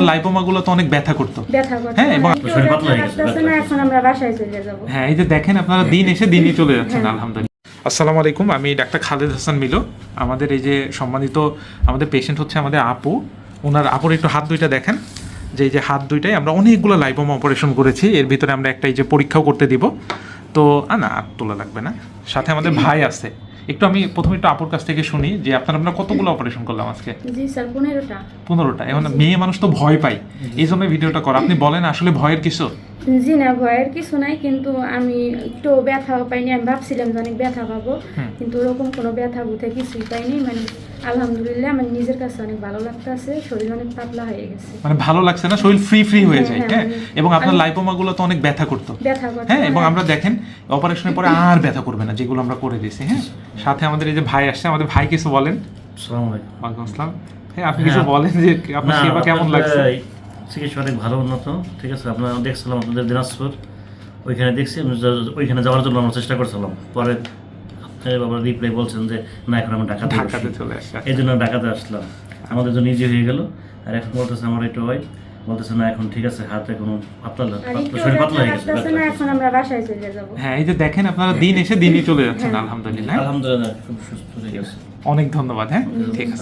Lipoma গুলো তো অনেক ব্যথা করতো। হ্যাঁ, এবং- হয়ে এখন আমরা বাসায় চলে যাব। হ্যাঁ এই যে দেখেন আপনারা দিন এসে দিনই চলে যাচ্ছেন হ্যাঁ। আলহামদুলিল্লাহ। আসসালামু আলাইকুম আমি ডাক্তার খালেদ হাসান মিলো। আমাদের এই যে সম্মানিত আমাদের পেশেন্ট হচ্ছে আমাদের আপু। ওনার আপুর একটু হাত দুইটা দেখেন। যে এই যে হাত দুইটাই আমরা অনেকগুলো লাইপোমা অপারেশন করেছি এর ভিতরে আমরা একটা এই যে পরীক্ষাও করতে দিব। তো না আর তোলা লাগবে না। সাথে আমাদের ভাই আছে। একটু আমি প্রথমে একটু আপুর কাছ থেকে শুনি যে আপনার আমরা কতগুলো অপারেশন করলাম আজকে? জি স্যার পনেরোটা। পনেরোটা। এখন মেয়ে মানুষ তো ভয় পায়। এই জন্য ভিডিওটা করা। আপনি বলেন আসলে ভয়ের কিছু? জি না ভয়ের কিছু নাই কিন্তু আমি একটু ব্যথা পাইনি আমি ভাবছিলাম যে অনেক ব্যথা পাবো কিন্তু ওরকম কোনো ব্যথা বুথে কিছুই পাইনি মানে আলহামদুলিল্লাহ আমার নিজের কাছে অনেক ভালো লাগতেছে শরীর অনেক পাতলা হয়ে গেছে। মানে ভালো লাগছে না শরীর ফ্রি ফ্রি হয়ে যায় হ্যাঁ, হ্যাঁ? হ্যাঁ। এবং আপনার আমি- লাইপোমা গুলো তো অনেক ব্যথা করতো। হ্যাঁ এবং আমরা দেখেন অপারেশনের পরে আর ব্যথা করবে না যেগুলো আমরা করে দিয়েছি হ্যাঁ? সাথে আমাদের এই যে ভাই আসছে আমাদের ভাই কিছু বলেন। আসসালামু আলাইকুম। ওয়ালাইকুম আসসালাম। হ্যাঁ আপনি হ্যাঁ। কিছু বলেন যে আপনার সেবা কেমন লাগছে? চিকিৎসা অনেক ভালো উন্নত। ঠিক আছে আপনারা দেখছিলাম আপনাদের দিনাজপুর। ওইখানে দেখছি আমি ওইখানে যাওয়ার জন্য আমরা চেষ্টা করছিলাম। পরে বাবা রিপ্লাই বলছেন যে না এখন আমরা ঢাকাতে ঢাকাতে চলে আসছে এই জন্য ঢাকাতে আসলাম। আমাদের জন্য ইজি হয়ে গেল। আর এখন বলতেছে আমার একটু হয় বলতেছে না এখন ঠিক আছে হাতে কোনো পাতলা শরীর পাতলা হয়ে গেছে এখন আমরা বাসায় চলে যাব। হ্যাঁ এই যে দেখেন আপনারা দিন এসে দিনই চলে যাচ্ছেন হ্যাঁ। আলহামদুলিল্লাহ। হ্যাঁ? আলহামদুলিল্লাহ খুব সুস্থ হয়ে গেছে। অনেক ধন্যবাদ হ্যাঁ? ঠিক আছে।